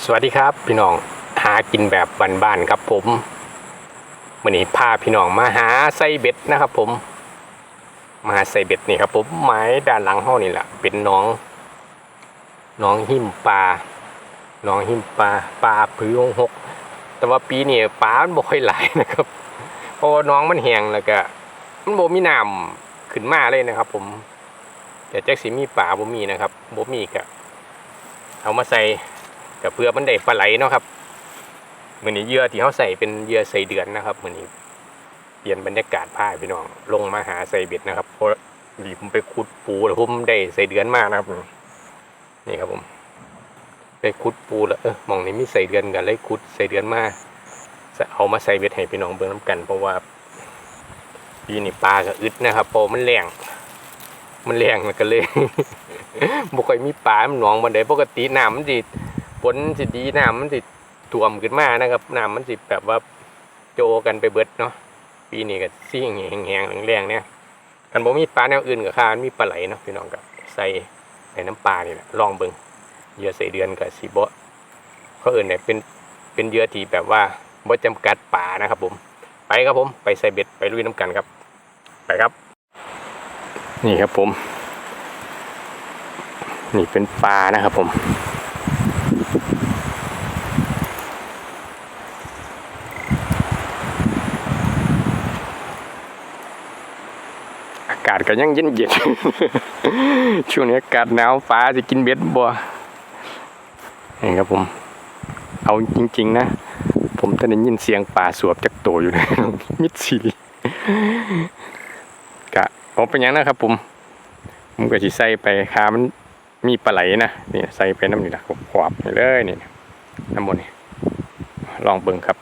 สวัสดีครับพี่น้องหากินแบบบ้านๆครับผมวันนี้พาพี่น้องมาหาไส้เบ็ดนะครับ ผม มาหาไส้เบ็ดนี่ครับ ผมไม้ด้านหลังห้องนี่แหละเป็นน้องน้องหิมปลาน้องหิมปลาปลาผือหงหกแต่ว่าปีนี้ปลามันบ่ค่อยหลายนะครับ เพราะว่าน้องมันแห้งแล้วก็มันบ่มีน้ำขึ้นมาเลยนะครับ ผมแต่แจ็คสีมีปลาบ่มีนะครับบ่มีก็เอามาใส่ ก็เพื่อมันได้ปลาไหลเนาะครับมือนี้เหยื่อที่เขาใส่เป็นเหยื่อใส่เดือนนะครับมือนี้เปลี่ยนบรรยากาศพาพี่น้อง ลงมาหาใส่เบ็ดนะครับเพราะดีผมไปขุดปูแล้วผมได้ใส่เดือนมากนะครับ นี่ครับผม ไปขุดปูแล้วเออมองนี้มีใส่เดือนกันเลยขุดใส่เดือนมาจะเอามาใส่เบ็ดให้พี่น้องเบิ่งน้ำกัน เพราะว่าปีนี้ปลาก็อึดนะครับพราะมันแรงมันแรงมันก็เลยบ่ค่อยมีปลามันหนองมันได้ปกติน้ำมันสิ ฝนสิดีน้ำมันสิท่วมขึ้นมานะครับน้ำมันสิแบบว่าโจกันไปเบิดเนาะปีนี้ก็ซิ่งแห้งๆแรงๆเนี่ยกันบ่มีปลาแนวอื่นกับข้ามันมีปลาไหลเนาะพี่น้องก็ใส่ในน้ำปลานี่แหละลองเบิงเหยื่อใส่เดือนกับสีบ่เขาเอื่นเนี่ยเป็นเป็นเหยื่อที่แบบว่าบ่จำกัดปลานะครับผม ไปครับผมไปใส่เบ็ดไปลุยน้ำกันครับ ไปครับ นี่ครับผม นี่เป็นปลานะครับผมากาศก็ยังเย็นเย็นช่วงนี้อากาศหนาวฟ้าจะกินเบ็ดบัวนี่ครับผม เอาจริง ๆ นะ ผมตอนนี้ยินเสียงป่าสวบจากโตอยู่ในมิดซีกะผมเป็นยังนะครับ ผม ผมก็สิใส่ไปคามันมีปลาไหลนะนี่ใส่ไปน้ำนี่นะขวบนี่เลยนี่น้ำมันนี่ลองเบิ่งครับ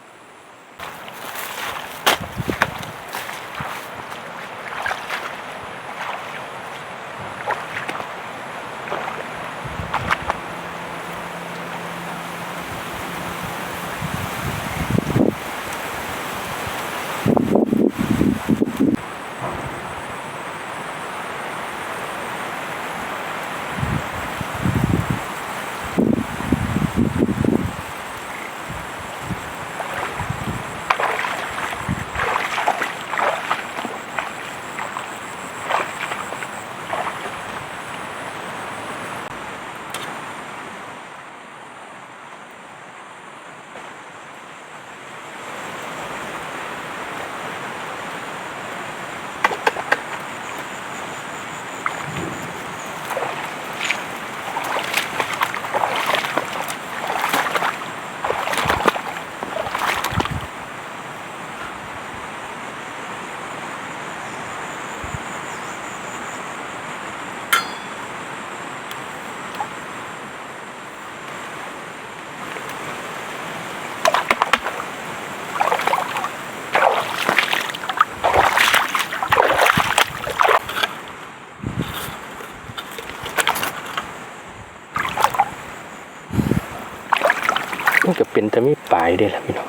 มันก็เป็นแต่มีปลายเด้ละพี่น้อง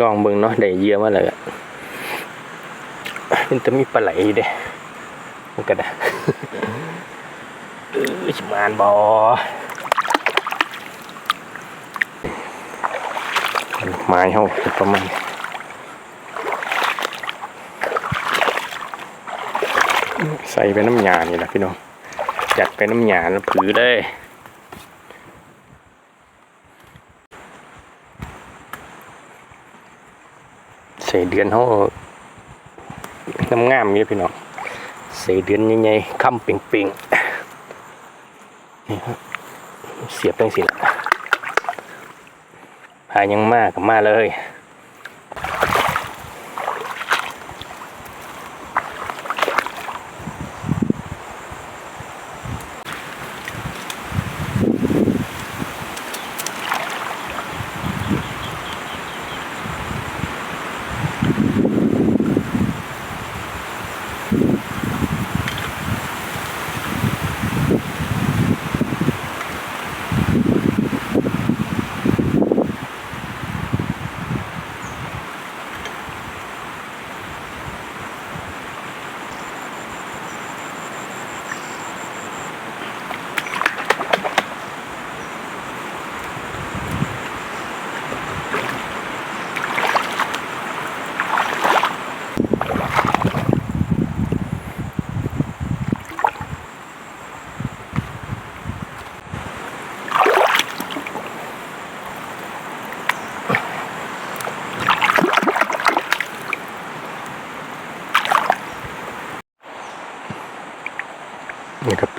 ลองเบิ่งเนาะได้เยื่อมาแล้วเป็นแต่มีปลาไหลอยู่เด้มันก็ได้เออสิมานบ่ไม้เฮาคือประมาณใส่ไปน้ำยานี่แหละพี่น้อง จัดไปน้ำหยาแล้วผือเลยใส่เดือนเขาน้ำงามนี่พี่น้องใส่เดือนใหญ่ๆคำเป่งๆนี่ครับเสียบตั้งสิละพายังมากกับมาเลย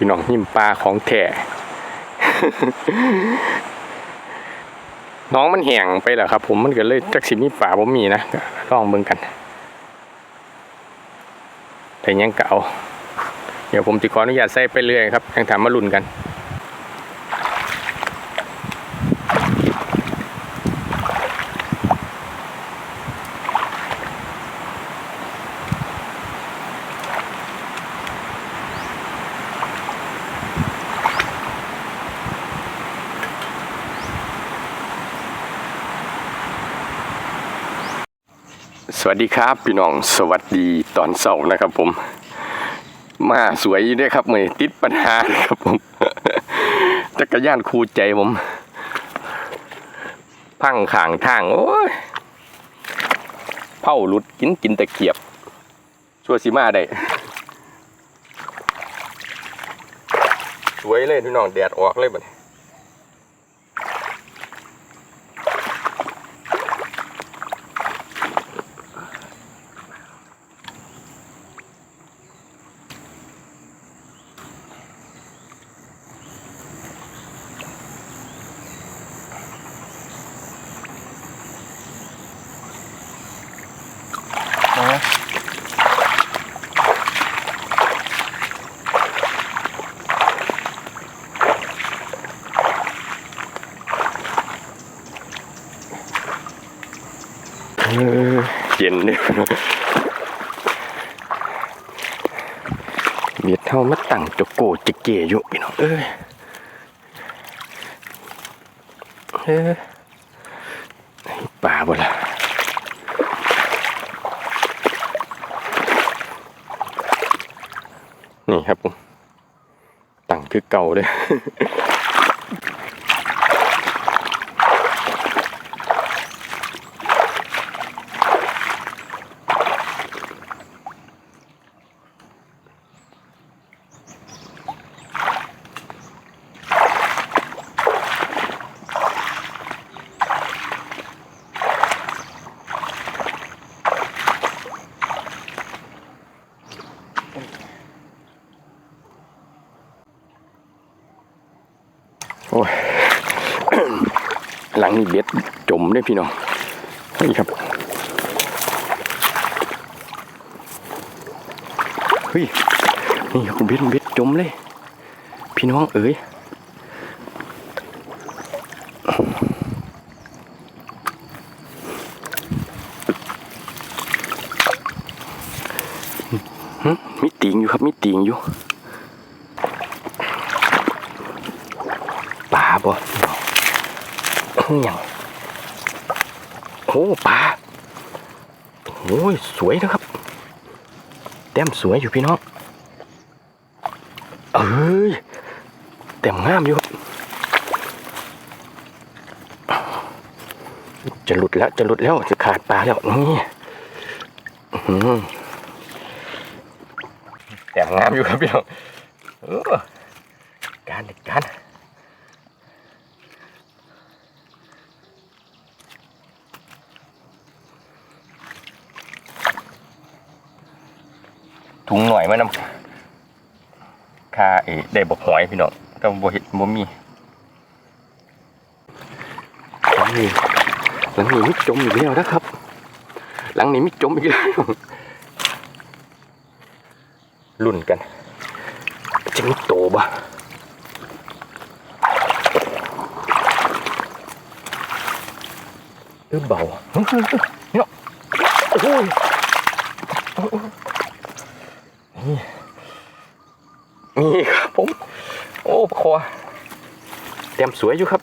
พี่น้องหิมปลาของแท้น้องมันแห้งไปแล้วครับ ผมมันก็เลยจักสิมีป่าผมมีนะลองเบิ่งกันแต่ยังเก่าเดี๋ยวผมจะขออนุญาตใส่ไปเรื่อยครับยังถามมาลุ่นกัน สวัสดีครับพี่น้องสวัสดีตอนเสาร์นะครับ ผม มาสวยด้วยครับมือนี้ติดปัญหาครับผมจักรยานคูใจผม พังข่างทาง โอ้ยเผาหลุดกินกินตะเกียบ ชัวร์สิมาได้สวยเลยพี่น้องแดดออกเลยบัด เย็นเนี่ยเบียดเท่ามาตั้งจะโกจะเกยอยู่พี่น้องเอ้ยเออป่าบ่ละนี่ครับผมตั้งคือเก่าเลย โอ้ยหลังนี่เบ็ดจมเลยพี่น้องนี่ครับเฮ้ยนี่ครับเบ็ดเบ็ดจมเลย พี่น้องเอ๋ยมีติงอยู่ครับมีติงอยู่ ปลาบ่ อย่างโอ้ปลาโอ้ยสวยนะครับ แต้มสวยอยู่พี่น้องเอ้ยแต้มงามอยู่ครับจะหลุดแล้วจะหลุดแล้วจะขาดปลาแล้วนี่แต้มงามอยู่ครับพี่น้องการการ ถุงหน่อยมานำค่าเอได้บอกหอยพี่น้องแต่บ่เห็ดบ่มีหลังนี้หลังนี้มิดจมอีกแล้วนะครับ หลังนี้มิดจมอีกแล้วลุ่นกันจะมิดโตบ่เออเบาเฮ้ยเฮ้ยเฮ้ยเนาะโอ้ย นี่ครับผม โอ้คอเต็มสวยอยู่ครับ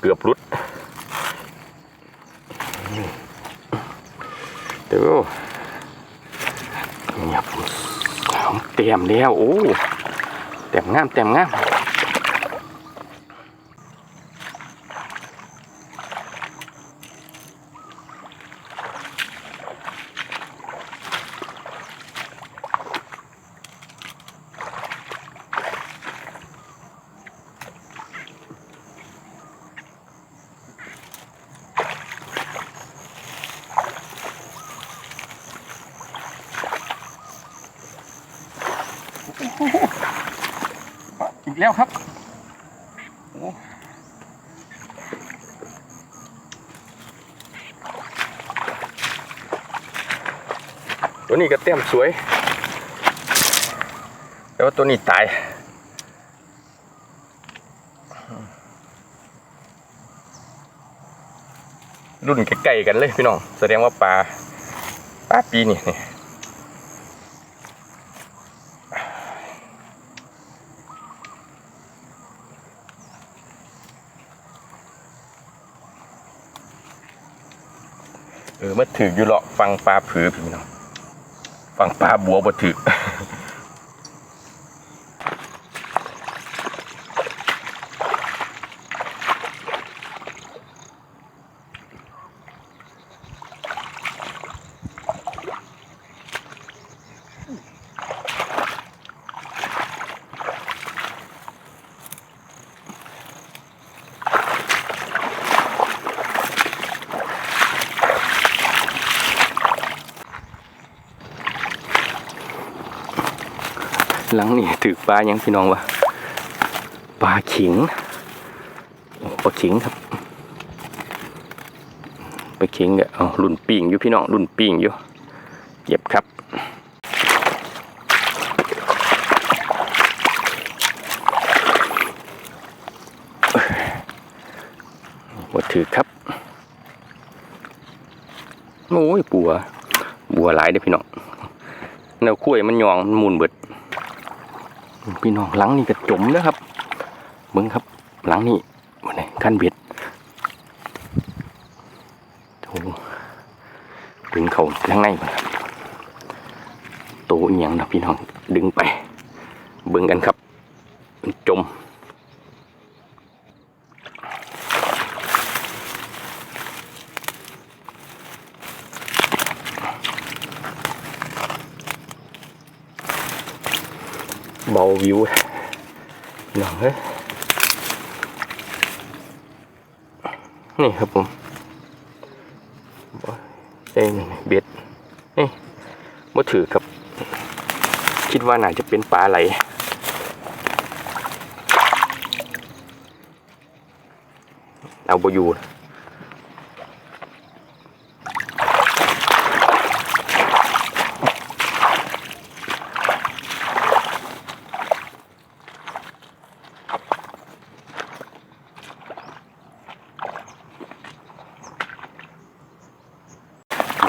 เกือบรุดเดี๋ยวเนี่ยผมเต็มแล้ว โอ้เต็มงามเต็มงาม อีกแล้วครับตัวนี้ก็เต็มสวย แต่ว่าตัวนี้ตาย รุ่นใกล้ๆกันเลยพี่น้อง แสดงว่าปลาปลาปีนี่นี่ มาถืออยู่หรอกฟังปลาผือพี่น้องฟังปลาบัวบ่ถือ หลังนี่ถือปลายังพี่น้องวะปลาขิงปลาขิงครับปลาขิงเนี่ยเอารุ่นปิ่งอยู่พี่น้องรุ่นปิ่งอยู่เก็บครับหมดถือครับโอ้ยปัวบัวหลายเด้อพี่น้องแนวคุ้ยมันยองมันหมุนเบิด พี่น้องหลังนี่ก็จมนะครับเบิ้งครับ หลังนี่วันไหนขั้นเบ็ดโอ้ดึงเขาข้างในมาตัวเอียงนะพี่น้องดึงไป เบิ้งกันครับมันจมิวหนังเฮ้ยนี่ครับผมเอ้ยนี่เบ็ดนี่มาถือครับ คิดว่าน่าจะเป็นปลาไหลเอาบอยู่นะ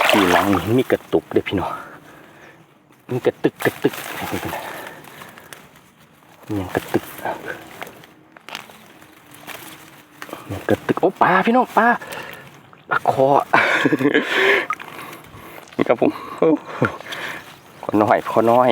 ทีหลังนี่มีกระตุกเด้อพี่น้องมีกระตึกกระตึกนี่เป็นมีหยังกระตึกมีกระตึกโอ้ปลา พี่น้องปลาปลาคอนี่ครับผมขอน้อยขอน้อย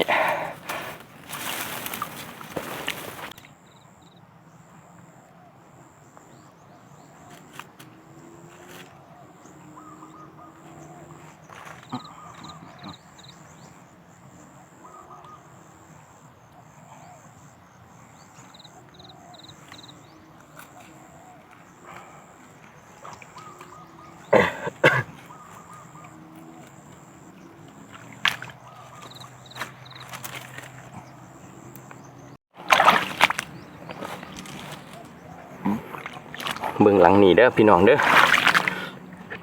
เบื้องหลังนี่เด้อพี่น้องเด้อ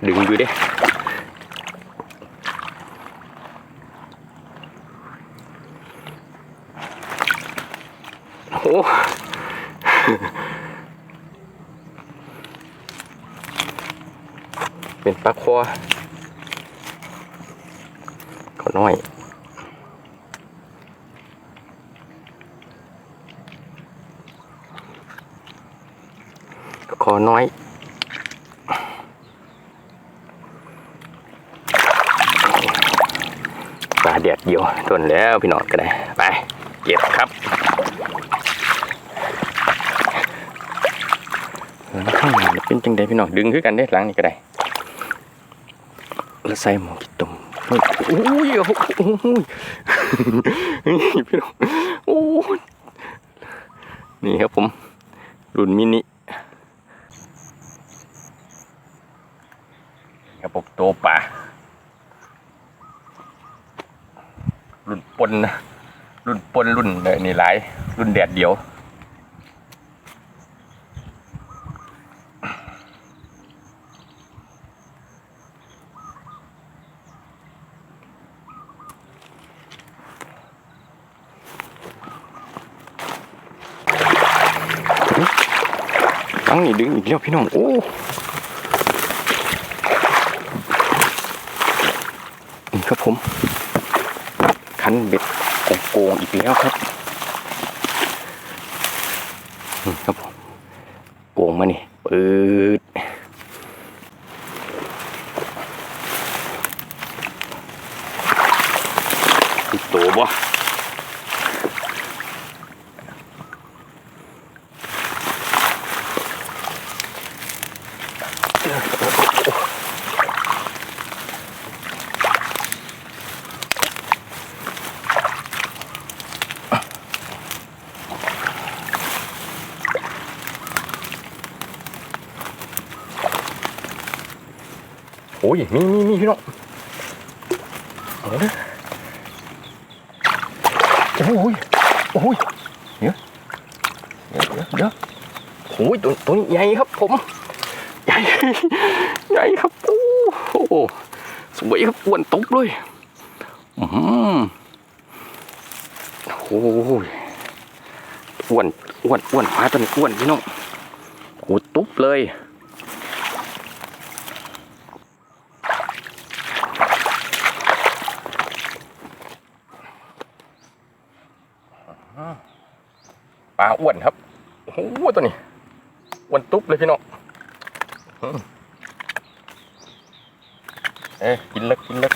ดึงอยู่เด้โอ้เป็นปลาคอขอน้อย อน้อยปลาเดียดเดียวทนแล้วพี่น้องก็ได้ ไปเก็บครับข้างหลังเป็นจังไดพี่น้องดึงขึ้นกันได้หลังนี่ก็ได้แล้วใส่หมอกิตุ่มโอ้ยโอ้ยโอ้ยพี่น้องโอ้ยนี่ครับผมรุ่นมินิีหลายรุ่นแดดเดียว ตั้งนี่ดึงอีกแล้วพี่น้อง โอ้นี่ครับผม คันเบ็ดโกงอีกแล้วครับ ครับผมโกงมานี่ปืดติดตัวบ่ โอ้ยมีมีมีพี่น้องเอาเด้อโอ้ยโอ้ยเดี๋ยวเดี๋ยวเดี๋ยวโอ้ยตัวตัวนี้ใหญ่ครับผม ใหญ่ ใหญ่ครับโอ้โหสวยครับอ้วนตบเลยอืมโอ้ยอ้วนอ้วนอ้วนปลาตัวนี้อ้วนพี่น้องโอ้ตุ๊บเลย ปลาอ้วนครับโอ้โหตัวนี้อ้วนตุ๊บเลยพี่น้องเอ๊กินเล็กกินเล็ก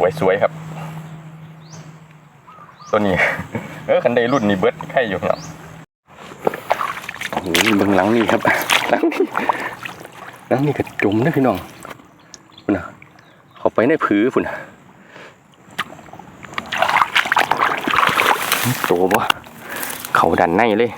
สวยสวยครับ ตัวนี้ เออคันใดรุ่นนี้เบิร์ดไข่อยู่เนาะโอ้โหเบื้องหลังนี่ครับหลังนี่หลังนี่ก็จมนะพี่น้องพุ่นนะเขาไปในผือพุ่นนะโตบ่เขาดันในเลย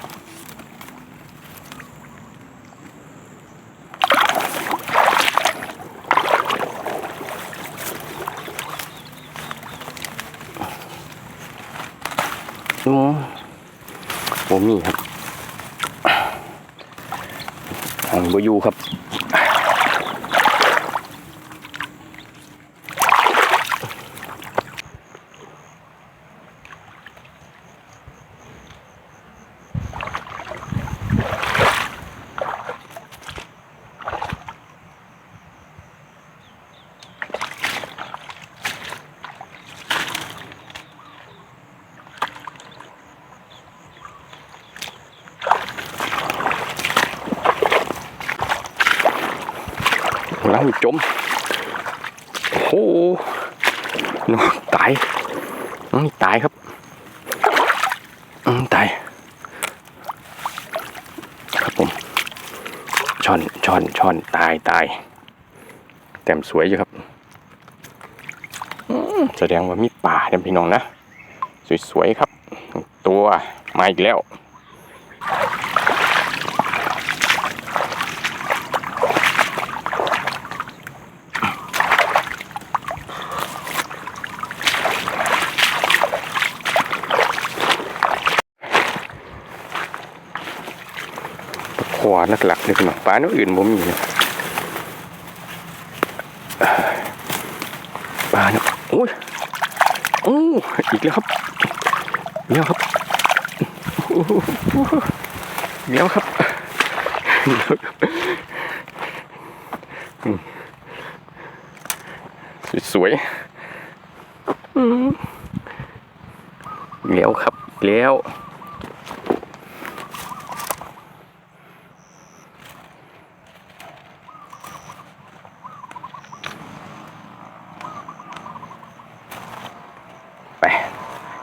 อืมโอมีครับทางบอยู่ครับ หลังจม โอ้โหน้องตาย น้องนี่ตายครับ อืมตาย ครับผม ช่อนช่ อนตายตายแต้มสวยอยู่ครับแสดงว่ามีป่าเนี่ยพี่น้องนะ สวยๆครับ ตัวมาอีกแล้ว ขวานักหลักเลยพี่น้องปลาเนื้ออื่นบ่มีนะปลาเนี่ยโอ้ยโอ้อีกแล้วครับอีกแล้วครับโอ้โหอีกแล้วครับสวยๆอืมอีกแล้วครับอีกแล้ว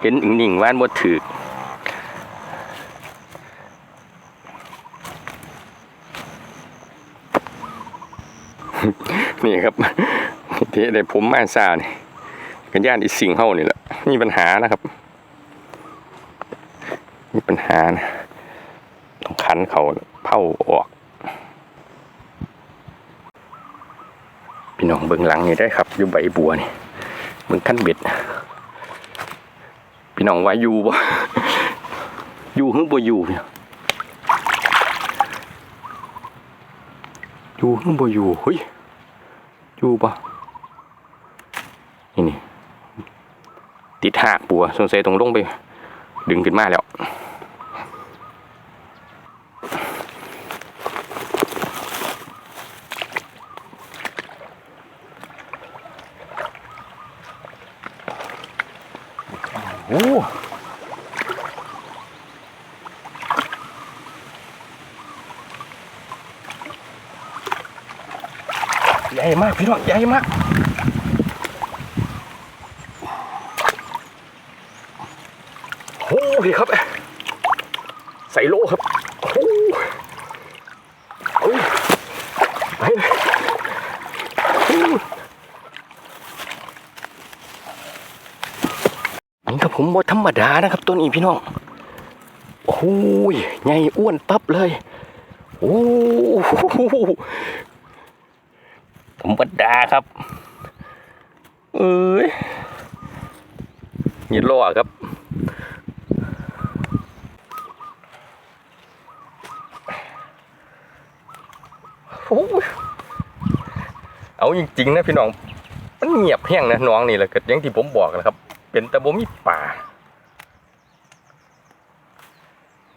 ห็นหนิ่งๆว่านบ่ถือนี่ครับที่ได้ผมมาซานี่กันย่านอีสิ่งเฮานี่แหละมีปัญหานะครับ มีปัญหานะต้องขันเขาเผาออก พี่พี่น้องเบิ่งหลังนี่ได้ครับอยู่ใบบัวนี่เบิ่งขั้นเบ็ดพี่ น้องว่าอยู่บ่อยู่หึบ่อยู่เนี่ยอยู่หึบ่อยู่เฮ้ยอยู่ปะนี่นี่ติดหากปัวสงสัยต้องลงไป ดึงขึ้นมาแล้ว โอ้ใหญ่มาก พี่น้องใหญ่มากโอ้ยครับ ใส่โลครับโอ้โอ้ยไปเลยโอ้ยนี่ครับผมว่าธรรมดานะครับตัวนี้พี่น้องโอ้ยใหญ่อ้วนปั๊บเลย โอ้โห ธรรมดาครับ เอ้ยอย่าล่อครับโอ้ยเอาจริงๆนะพี่น้อง มันเงียบแห้งนะน้องนี่แหละก็อย่างที่ผมบอกนะครับ เป็นต่บ่มีป่า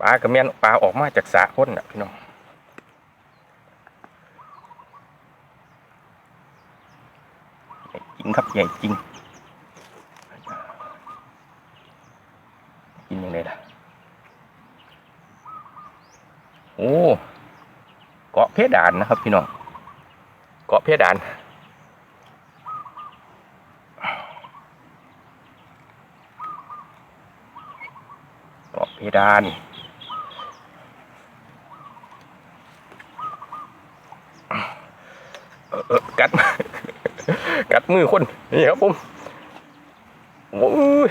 ปลากระเมียนปลาออกมาจากสระพ้นน่ะพี่น้องใหญ่ จริงครับใหญ่จริง กินยังไงล่ะ โอ้ เกาะเพดานนะครับพี่น้อง เกาะเพดานเกาะเพดานเออเออกัด กัด มือคนนี่ครับผมโอ้ย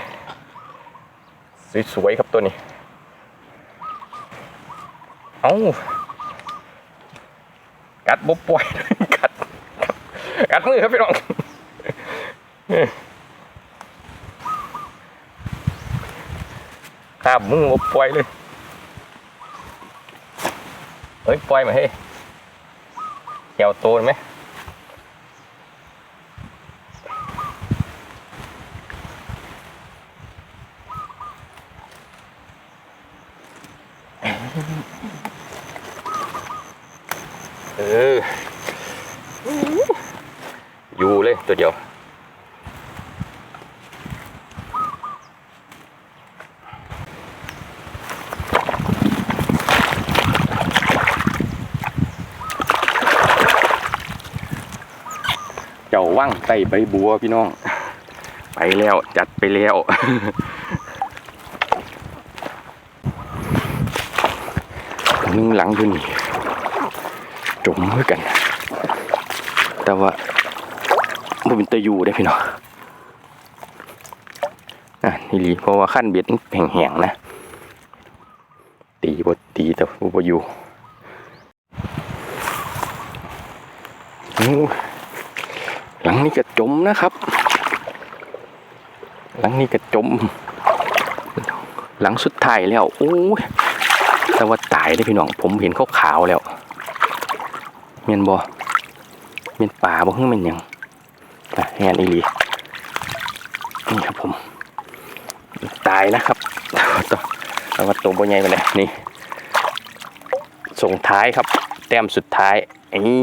สวยๆครับตัวนี้ เอ้ากัดบบปล่อยกัดกัดมือครับพี่น้องข้ามมือบบปล่อยเลยเฮ้ยปล่อยมาเฮ้ยแกวโตไหม เอออยู่เลยตัวเดียวเจ้าว่างใส่ใบบัวพี่น้อง ไปแล้วจัดไปแล้ว หนึ่งหลังอยู่นี่จมมือกัน แต่ว่าบ่เป็นตะยูได้พี่น้องอะนี่ลีเพราะว่าขั้นเบ็ดแห้งๆนะ ตีบตีแต่บ่อยู่หลังนี้ก็จมนะครับ หลังนี้ก็จม หลังสุดท้ายแล้ว โอ้ย แต่ว่าตายได้พี่น้อง ผมเห็นเขาขาวแล้วเมียนบอเมียนป่าบ่ฮึ่งมันยังแอนอีลีนี่ครับผม ตายนะครับตัวแล้วก็ตัวบนใหญ่ไปเลยนี่ ส่งท้ายครับ แต้มสุดท้ายไอ้นี่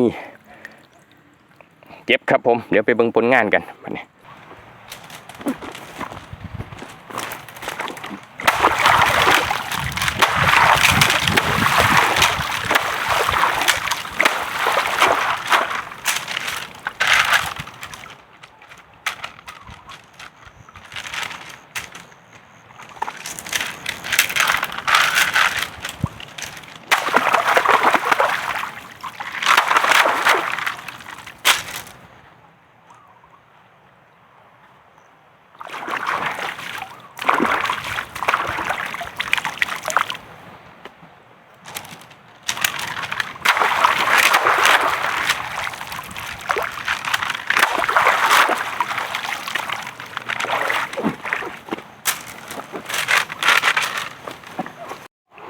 เก็บครับผม เดี๋ยวไปเบิ่งผลงานกันมาเนี่ย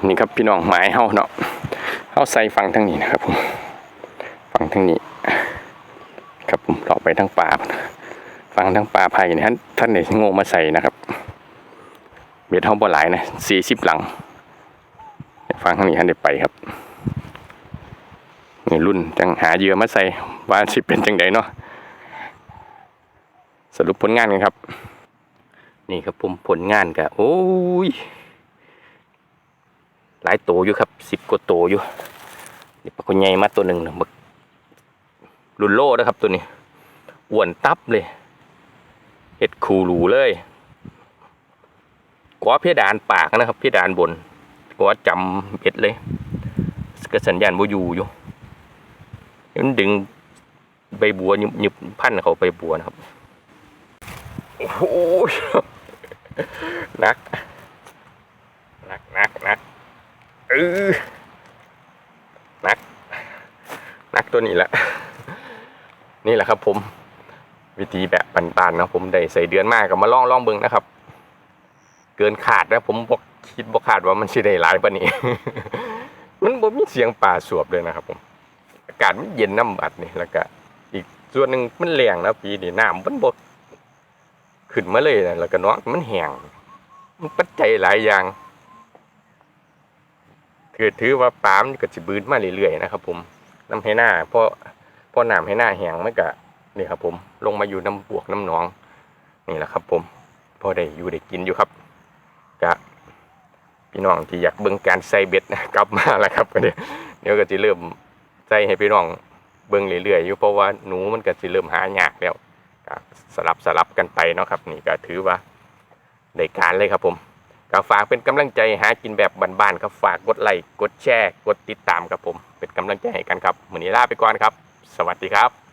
นี่ครับพี่น้องหมายเฮาเนาะเฮาใส่ฟังทั้งนี้นะครับผมฟังทั้งนี้ ครับผมเลาะไปทั้งป่าฟังทั้งป่าไผ่นี่ท่านท่านเนี่ยโง่มาใส่นะครับเบ็ดเฮาบ่หลายนะสี่สิบหลังฟังทั้งนี้ท่านได้ไปครับนี่รุ่นจังหาเยื่อมาใส่ว่าสิเป็นจังไดเนาะสรุปผลงานกันครับ นี่ครับผมผลงานกะโอ้ย หลายโตอยู่ครับสิบกว่าโตอยู่นี่ปลาคนใหญ่มาตัวหนึ่งนะบักรุ่นโลนะครับตัวนี้อ้วนตับเลยเฮ็ดคูรูเลยกว่าเพดานปากนะครับเพดานบนกว่าจำเบ็ดเลยก็สัญญาณบ่อยู่อยู่มันดึงใบบัวยุบยุบพันเขาใบบัวนะครับโอ้โหนักหนักหนักหนัก เออนัก นักตัวนี้แหละ นี่แหละครับผม วิธีแบบปันๆนะผมได้ใส่เดือนมากกับมาล่องล่องเบิงนะครับ เกินขาดนะผมบอกคิดบอกขาดว่ามันสิได้หลายปะนี่มันบ่มีเสียงป่าสวบเลยนะครับ ผม อากาศมันเย็นน้ำบัดนี่แล้วก็อีกส่วนหนึ่งมันแรงนะปีนี้น้ำมันบดขึ้นมาเลยนะแล้วก็น้องมันแห้งมันปัจจัยหลายอย่าง คือถือว่าปามก็สิบืนมาเรื่อยๆนะครับ ผมน้ำให้หน้าเพราะเพราะน้ำให้หน้าแห้งมันก็นี่ครับ ผมลงมาอยู่น้ำบวกน้ำหนอง นี่แหละครับ ผมพอได้อยู่ได้กินอยู่ครับกะพี่น้องที่อยากเบิ่งการใส่เบ็ดนะกลับมาแล้วครับเดี๋ยวเดี๋ยวก็จะเริ่มใส่ให้พี่น้องเบิ่งเรื่อยๆอยู่เพราะว่าหนูมันก็จะเริ่มหายากแล้วสลับสลับกันไปเนาะครับ นี่ก็ถือว่าได้การเลยครับผม ก็ฝากเป็นกำลังใจหากินแบบบ้านๆครับฝากกดไลค์กดแชร์กดติดตามครับผม เป็นกำลังใจให้กันครับวันนี้ลาไปก่อนครับ สวัสดีครับ